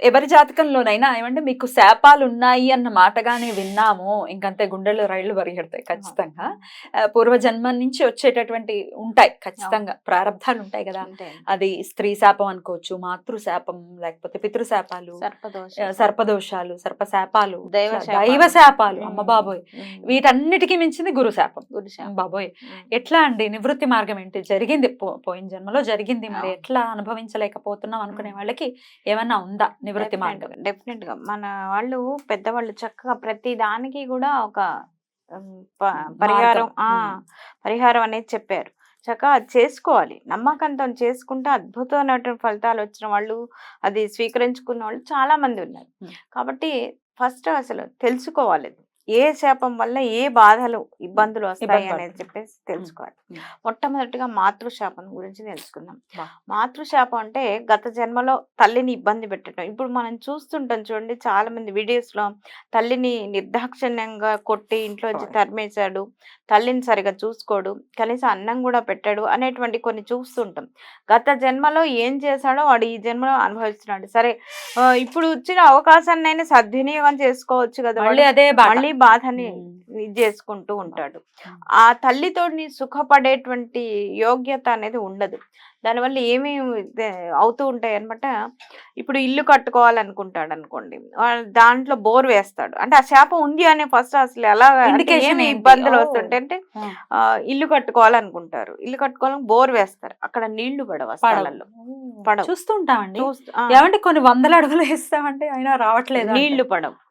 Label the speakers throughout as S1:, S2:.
S1: ఎవరి జాతకంలోనైనా ఏమంటే మీకు శాపాలు ఉన్నాయి అన్న మాటగానే విన్నాము. ఇంకంతే గుండెల్లో రైళ్ళు పరిగెడతాయి ఖచ్చితంగా. పూర్వజన్మ నుంచి వచ్చేటటువంటి ఉంటాయి ఖచ్చితంగా. ప్రారంధాలు ఉంటాయి కదా. అది స్త్రీ శాపం అనుకోవచ్చు మాతృ శాపం లేకపోతే పితృశాపాలు సర్పదోషాలు సర్పశాపాలు
S2: దైవ శాపాలు.
S1: దైవ శాపాలు. అమ్మ బాబోయ్ వీటన్నిటికీ మించింది గురు శాపం. బాబోయ్. ఎట్లా అండి? నివృత్తి మార్గం ఏంటి? జరిగింది పో- పోయిన జన్మలో జరిగింది. మరి. ఎట్లా అనుభవించలేకపోతున్నాం అనుకునే వాళ్ళకి ఏమన్నా ఉందా నివృత్తి మార్గం
S2: డెఫినెట్గా మన వాళ్ళు పెద్దవాళ్ళు చక్కగా ప్రతి దానికి కూడా ఒక పరిహారం ఆ. పరిహారం అనేది చెప్పారు చక్కగా అది చేసుకోవాలి నమ్మకంతో చేసుకుంటే అద్భుతమైనటువంటి ఫలితాలు వచ్చిన వాళ్ళు అది స్వీకరించుకున్న వాళ్ళు చాలా మంది ఉన్నారు. కాబట్టి ఫస్ట్ అసలు తెలుసుకోవాలి. ఏ శాపం వల్ల ఏ బాధలు ఇబ్బందులు వస్తాయి అనేది. చెప్పేసి తెలుసుకోవాలి. మొట్టమొదటిగా మాతృశాపం గురించి తెలుసుకుందాం. మాతృశాపం అంటే గత జన్మలో తల్లిని ఇబ్బంది పెట్టడం ఇప్పుడు మనం చూస్తుంటాం చూడండి చాలా మంది వీడియోస్లో తల్లిని నిర్దాక్షిణ్యంగా కొట్టి ఇంట్లో వచ్చి. తరిమేశాడు తల్లిని సరిగా చూసుకోడు కనీసం అన్నం కూడా పెట్టాడు అనేటువంటి కొన్ని చూస్తుంటాం గత జన్మలో ఏం చేశాడో వాడు ఈ జన్మలో అనుభవిస్తున్నాడు సరే ఇప్పుడు వచ్చిన అవకాశాన్ని సద్వినియోగం చేసుకోవచ్చు కదా
S1: మళ్ళీ. అదే.
S2: మళ్ళీ బాధని చేసుకుంటూ ఉంటాడు. ఆ తల్లితోని సుఖపడేటువంటి యోగ్యత అనేది ఉండదు. దానివల్ల ఏమేమి ఇదే అవుతూ ఉంటాయి అనమాట ఇప్పుడు ఇల్లు కట్టుకోవాలనుకుంటాడు అనుకోండి దాంట్లో బోర్ వేస్తాడు. అంటే ఆ శాపం ఉంది అనే ఫస్ట్ అసలు ఎలా ఏమి? ఇబ్బందులు. వస్తుంటే అంటే ఇల్లు కట్టుకోవాలనుకుంటారు. ఇల్లు కట్టుకోవాలని బోర్ వేస్తారు. అక్కడ నీళ్ళు పడవు. స్థలాల్లో. పడవు.
S1: చూస్తూ ఉంటామండి.
S2: చూస్తూ- ఆ,
S1: ఏమంటే కొన్ని వందల అడుగులు వేస్తామంటే అయినా రావట్లేదు.
S2: నీళ్ళు పడవు.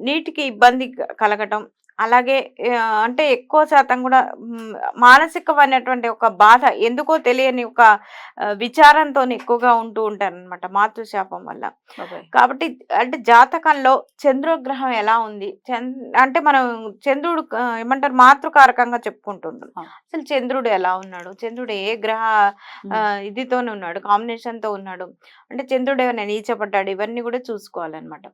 S2: నీటికి ఇబ్బంది కలగటం అలాగే అంటే ఎక్కువ శాతం కూడా మానసికమైనటువంటి ఒక బాధ ఎందుకో తెలియని ఒక విచారంతో ఎక్కువగా ఉంటూ ఉంటారు అనమాట మాతృశాపం వల్ల. కాబట్టి అంటే జాతకంలో చంద్రగ్రహం ఎలా ఉంది? అంటే మనం చంద్రుడు ఏమంటారు మాతృకారకంగా చెప్పుకుంటుంటాం. అసలు చంద్రుడు ఎలా ఉన్నాడు? చంద్రుడు ఏ గ్రహ ఇదితోనే ఉన్నాడు? కాంబినేషన్తో ఉన్నాడు? అంటే చంద్రుడు ఏమైనా నీచపడ్డాడు? ఇవన్నీ కూడా చూసుకోవాలన్నమాట.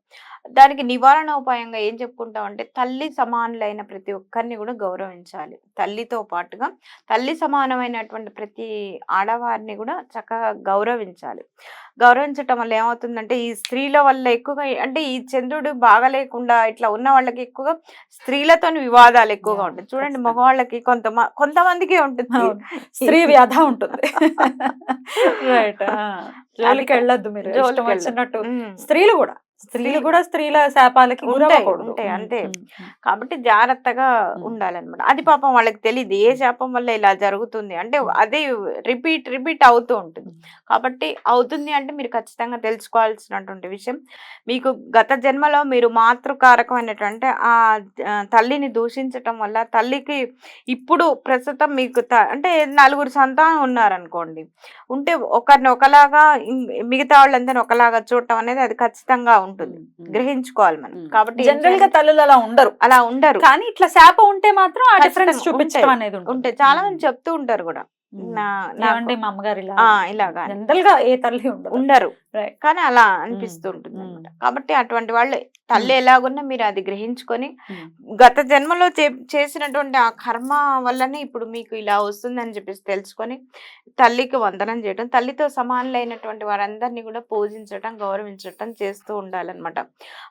S2: దానికి నివారణ ఉపాయంగా ఏం చెప్పుకుంటాం అంటే తల్లి సమానులైన ప్రతి ఒక్కరిని కూడా గౌరవించాలి. తల్లితో పాటుగా తల్లి సమానమైనటువంటి ప్రతి ఆడవారిని కూడా చక్కగా గౌరవించాలి. గౌరవించటం వల్ల ఏమవుతుందంటే ఈ స్త్రీల వల్ల ఎక్కువగా అంటే ఈ చంద్రుడు బాగలేకుండా ఇట్లా ఉన్న వాళ్ళకి ఎక్కువగా స్త్రీలతోని వివాదాలు ఎక్కువగా ఉంటాయి. చూడండి. మగవాళ్ళకి కొంత కొంతమందికి ఉంటుంది.
S1: స్త్రీ వ్యాధ ఉంటుంది. రైట్. జోలికి వెళ్ళొద్దు మీరు. స్త్రీలు కూడా. స్త్రీలు కూడా స్త్రీల శాపాలకి
S2: ఉంటాయి, అంతే. కాబట్టి జాగ్రత్తగా. ఉండాలన్నమాట. అది పాపం వాళ్ళకి తెలియదు ఏ శాపం వల్ల ఇలా జరుగుతుంది? అంటే. అది రిపీట్ రిపీట్ అవుతూ ఉంటుంది. కాబట్టి అవుతుంది అంటే మీరు ఖచ్చితంగా తెలుసుకోవాల్సినటువంటి విషయం. మీకు గత జన్మలో మీరు మాతృకారకమైనటువంటి ఆ ఆ, తల్లిని దూషించటం వల్ల తల్లికి ఇప్పుడు ప్రస్తుతం మీకు అంటే నలుగురు సంతానం ఉన్నారనుకోండి. ఉంటే ఒకరిని ఒకలాగా మిగతా వాళ్ళందరినీ ఒకలాగా చూడటం అనేది అది ఖచ్చితంగా ఉంటుంది. గ్రహించుకోవాలి మనం. కాబట్టి జనరల్గా?
S1: తల్లులు అలా ఉండరు
S2: అలా ఉండరు
S1: కానీ ఇట్లా శాపం ఉంటే మాత్రం ఆ డిఫరెన్స్ చూపించడం. అనేది ఉంటుంది
S2: చాలా మంది చెప్తూ ఉంటారు కూడా. నా
S1: మా అమ్మగారు ఇలా
S2: ఇలాగా.
S1: జనరల్గా ఏ తల్లి
S2: ఉండరు. కానీ అలా అనిపిస్తూ
S1: ఉమ్,
S2: ఉంటుంది
S1: ఉమ్.
S2: అనమాట కాబట్టి అటువంటి వాళ్ళు తల్లి ఎలాగున్నా మీరు అది గ్రహించుకొని. గత జన్మలో చేసినటువంటి ఆ కర్మ వల్లనే ఇప్పుడు మీకు ఇలా వస్తుందని చెప్పేసి తెలుసుకొని తల్లికి వందనం చేయడం తల్లితో సమానులైనటువంటి వారందరినీ కూడా పూజించటం గౌరవించటం చేస్తూ ఉండాలన్నమాట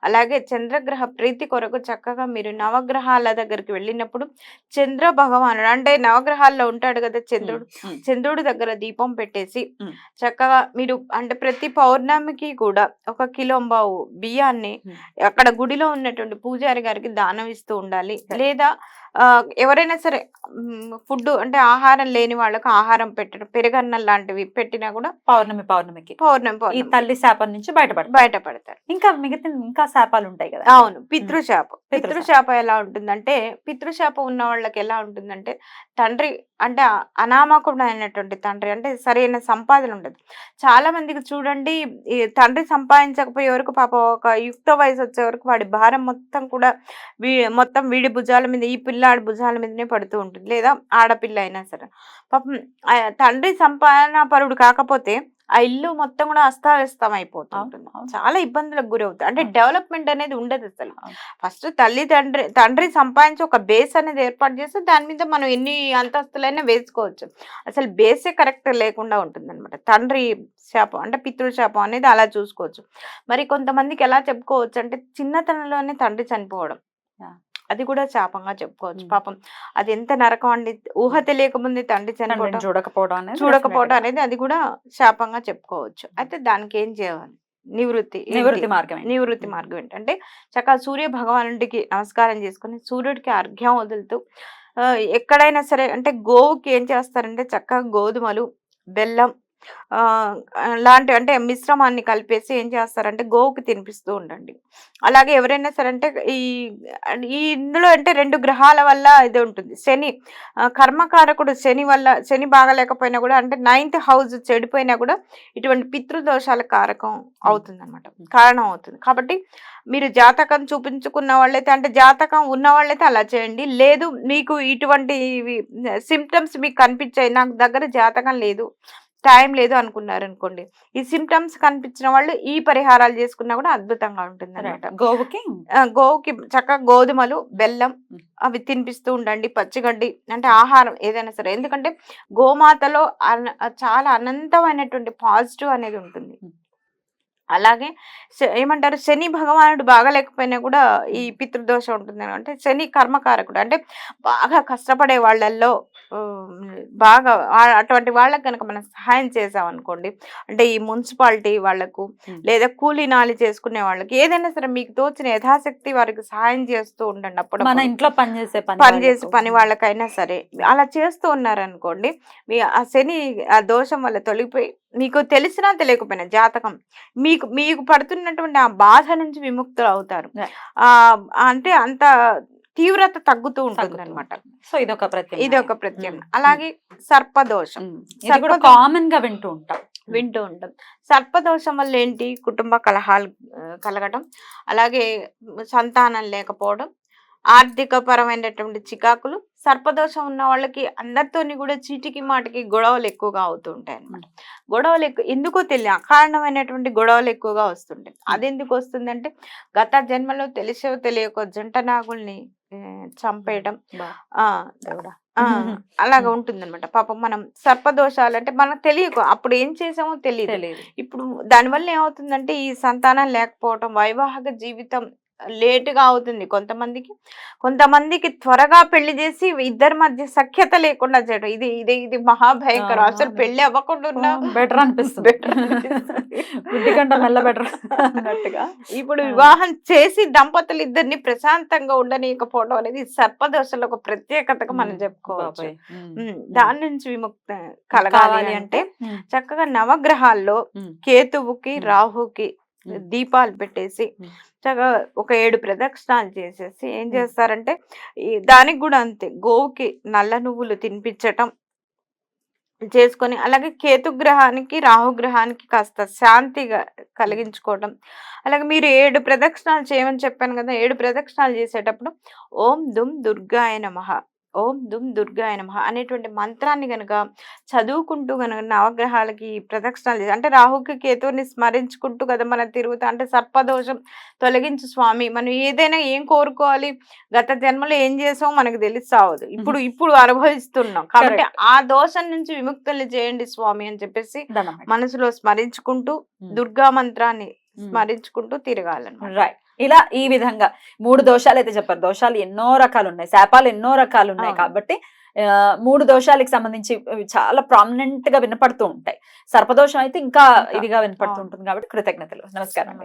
S2: అలాగే చంద్రగ్రహ ప్రీతి కొరకు చక్కగా మీరు నవగ్రహాల దగ్గరికి వెళ్ళినప్పుడు చంద్ర భగవానుడు అంటే నవగ్రహాల్లో ఉంటాడు కదా చంద్రుడు. చంద్రుడి దగ్గర దీపం పెట్టేసి. చక్కగా మీరు అంటే ప్రతి పౌర్ణమికి కూడా ఒక కిలో బావు బియ్యాన్ని. అక్కడ గుడిలో ఉన్నటువంటి పూజారి గారికి దానం ఇస్తూ ఉండాలి. లేదా ఎవరైనా సరే ఫుడ్ అంటే ఆహారం లేని వాళ్ళకి ఆహారం పెట్టడం పెరుగన్నం లాంటివి పెట్టినా కూడా
S1: పౌర్ణమి పౌర్ణమికి.
S2: పౌర్ణమి
S1: ఈ
S2: పౌర్ణమి.
S1: తల్లి శాపం నుంచి బయటపడతారు.
S2: బయటపడతారు.
S1: ఇంకా మిగతా ఇంకా శాపాలు ఉంటాయి కదా.
S2: అవును పితృశాపం.
S1: పితృశాపం.
S2: ఎలా ఉంటుందంటే పితృశాపం ఉన్న వాళ్ళకి ఎలా ఉంటుందంటే తండ్రి అంటే అ- అనామకుడైనటువంటి తండ్రి అంటే సరైన సంపాదన ఉండదు. చాలా మందికి చూడండి తండ్రి సంపాదించకపోయే వరకు పాప ఒక యుక్త వయసు వచ్చే వరకు వాడి భారం మొత్తం కూడా వీ మొత్తం వీడి భుజాల మీద ఈ పిల్లాడి భుజాల మీదనే పడుతూ ఉంటుంది. లేదా ఆడపిల్ల అయినా సరే. పాపం తండ్రి సంపాదన పరుడు కాకపోతే ఆ ఇల్లు మొత్తం కూడా అస్తావ్యస్తం అయిపోతూ
S1: అవును,
S2: ఉంటుంది
S1: అవును.
S2: చాలా ఇబ్బందులకు గురవుతుంది అంటే. డెవలప్మెంట్ అనేది ఉండదు అసలు. ఫస్ట్ తల్లి తండ్రి తండ్రి సంపాదించి ఒక బేస్ అనేది ఏర్పాటు చేస్తే దాని మీద మనం ఎన్ని అంతస్తులైనా వేసుకోవచ్చు అసలు బేసే కరెక్ట్ లేకుండా ఉంటుంది అనమాట తండ్రి శాపం అంటే పితృ శాపం అనేది అలా చూసుకోవచ్చు మరి కొంతమందికి ఎలా చెప్పుకోవచ్చు అంటే చిన్నతనంలోనే తండ్రి చనిపోవడం. అది కూడా శాపంగా చెప్పుకోవచ్చు. పాపం అది ఎంత నరకం అండి ఊహ తెలియకముందే తండ్రి చనిపోవడం
S1: చూడకపోవడం
S2: చూడకపోవడం అనేది అది కూడా శాపంగా చెప్పుకోవచ్చు అయితే దానికి ఏం చేయాలి నివృత్తి?
S1: నివృత్తి మార్గం?
S2: నివృత్తి. మార్గం ఏంటంటే చక్కగా సూర్య భగవానుడికి నమస్కారం చేసుకుని సూర్యుడికి అర్ఘ్యం వదులుతూ ఎక్కడైనా సరే అంటే గోవుకి ఏం చేస్తారంటే చక్కగా గోధుమలు బెల్లం లాంటి అంటే మిశ్రమాన్ని కలిపేసి ఏం చేస్తారంటే గోవుకి తినిపిస్తూ ఉండండి. అలాగే ఎవరైనా సరే అంటే ఈ ఈ ఇందులో అంటే రెండు గ్రహాల వల్ల ఇది ఉంటుంది. శని కర్మకారకుడు శని వల్ల శని బాగలేకపోయినా కూడా అంటే నైన్త్ హౌస్ చెడిపోయినా కూడా ఇటువంటి పితృదోషాల కారకం అవుతుంది అనమాట కారణం అవుతుంది. కాబట్టి మీరు జాతకం చూపించుకున్న వాళ్ళైతే అంటే జాతకం ఉన్న వాళ్ళైతే అలా చేయండి. లేదు మీకు ఇటువంటి సిమ్టమ్స్ మీకు కనిపించాయి నాకు దగ్గర జాతకం లేదు టైం లేదు అనుకున్నారు అనుకోండి ఈ సిమ్టమ్స్ కనిపించిన వాళ్ళు ఈ పరిహారాలు చేసుకున్నా కూడా అద్భుతంగా ఉంటుంది. అనమాట
S1: గోవుకి
S2: గోవుకి చక్కగా గోధుమలు బెల్లం. అవి తినిపిస్తూ ఉండండి పచ్చిగడ్డి అంటే ఆహారం ఏదైనా సరే ఎందుకంటే గోమాతలో అన- చాలా అనంతమైనటువంటి పాజిటివ్ అనేది ఉంటుంది. అలాగే ఏమంటారు? శని భగవానుడు బాగలేకపోయినా కూడా ఈ పితృదోషం ఉంటుంది అంటే శని కర్మకారకుడు. అంటే బాగా కష్టపడే వాళ్ళల్లో బాగా అటువంటి వాళ్ళకి కనుక మనం సహాయం చేసాం అనుకోండి అంటే ఈ మున్సిపాలిటీ వాళ్ళకు. లేదా కూలీ నాలి చేసుకునే వాళ్ళకి ఏదైనా సరే మీకు తోచిన యథాశక్తి వారికి సహాయం చేస్తూ ఉండండి. అప్పుడు
S1: మన ఇంట్లో పని చేసే పని
S2: పని చేసే
S1: వాళ్ళకు.
S2: పని వాళ్ళకైనా సరే అలా చేస్తూ ఉన్నారనుకోండి మీ ఆ శని ఆ దోషం వల్ల తొలగిపోయి మీకు తెలిసినా తెలియకపోయినా జాతకం. మీకు మీకు పడుతున్నటువంటి ఆ బాధ నుంచి విముక్తులు అవుతారు. ఆ అంటే అంత తీవ్రత తగ్గుతూ ఉంటుంది. అనమాట.
S1: సో ఇది ఒక ప్రత్యేక
S2: ఇది ఒక ప్రత్యేకం అలాగే సర్పదోషం.
S1: కామన్గా వింటూ ఉంటాం.
S2: వింటూ ఉంటాం. సర్పదోషం వల్ల ఏంటి? కుటుంబ కలహాలు కలగడం అలాగే సంతానం లేకపోవడం. ఆర్థిక పరమైనటువంటి చికాకులు సర్పదోషం ఉన్న వాళ్ళకి అందరితోని కూడా చీటికి మాటికి గొడవలు ఎక్కువగా అవుతూ ఉంటాయి అన్నమాట గొడవలు ఎక్కువ ఎందుకో తెలియ అకారణమైనటువంటి గొడవలు ఎక్కువగా వస్తుంటాయి. అది ఎందుకు వస్తుందంటే గత జన్మలో తెలిసో తెలియకో జంట నాగుల్ని చంపేయడం అలాగా ఉంటుందన్నమాట. పాపం మనం సర్పదోషాలు అంటే మనకు తెలియకు అప్పుడు ఏం చేసామో తెలియదు.
S1: తెలియదు.
S2: ఇప్పుడు దానివల్ల ఏమవుతుందంటే ఈ సంతానం లేకపోవటం వైవాహిక జీవితం లేటుగా అవుతుంది. కొంతమందికి కొంతమందికి త్వరగా పెళ్ళి చేసి ఇద్దరి మధ్య సఖ్యత లేకుండా చేయడం ఇది ఇది ఇది మహాభయంకరం. అసలు. పెళ్ళి అవ్వకుండా ఉన్నా
S1: బెటర్ అనిపిస్తుంది. మెల్ల బెటర్ అన్నట్టుగా.
S2: ఇప్పుడు. వివాహం చేసి దంపతులు ఇద్దరిని ప్రశాంతంగా ఉండనీయకపోవడం అనేది సర్పదోషంలో ఒక ప్రత్యేకతగా మనం చెప్పుకోవచ్చు. దాని నుంచి విముక్త కలగాలి అంటే చక్కగా నవగ్రహాల్లో కేతువుకి. రాహుకి. దీపాలు పెట్టేసి. చక్కగా ఒక ఏడు ప్రదక్షిణాలు చేసేసి ఏం. చేస్తారంటే ఈ దానికి కూడా అంతే గోవుకి నల్ల నువ్వులు తినిపించటం చేసుకొని అలాగే కేతుగ్రహానికి రాహుగ్రహానికి కాస్త శాంతిగా కలిగించుకోవడం అలాగే మీరు ఏడు ప్రదక్షిణాలు చేయమని చెప్పాను కదా ఏడు ప్రదక్షిణాలు చేసేటప్పుడు ఓం దుమ్ దుర్గాయ నమః ఓం దుమ్ దుర్గాయ నమః అనేటువంటి మంత్రాన్ని గనుక చదువుకుంటూ గనుక నవగ్రహాలకి ప్రదక్షిణాలు చేసి అంటే రాహుకి కేతువుని స్మరించుకుంటూ కదా మనం తిరుగుతా అంటే సర్పదోషం తొలగించు స్వామి. మనం ఏదైనా ఏం కోరుకోవాలి గత జన్మలో ఏం చేసామో మనకు తెలిసావదు ఇప్పుడు ఇప్పుడు అనుభవిస్తున్నాం. కాబట్టి ఆ దోషం నుంచి విముక్తుల్ని చేయండి స్వామి అని చెప్పేసి. మనసులో స్మరించుకుంటూ. దుర్గా మంత్రాన్ని. స్మరించుకుంటూ తిరగాలన్నమాట.
S1: రైట్. ఇలా ఈ విధంగా మూడు దోషాలు అయితే చెప్పారు దోషాలు ఎన్నో రకాలు ఉన్నాయి శాపాలు ఎన్నో రకాలు ఉన్నాయి. కాబట్టి మూడు దోషాలకి సంబంధించి చాలా ప్రామినెంట్గా వినపడుతూ ఉంటాయి సర్పదోషం అయితే ఇంకా. ఇదిగా వినపడుతూ. ఉంటుంది కాబట్టి కృతజ్ఞతలు నమస్కారం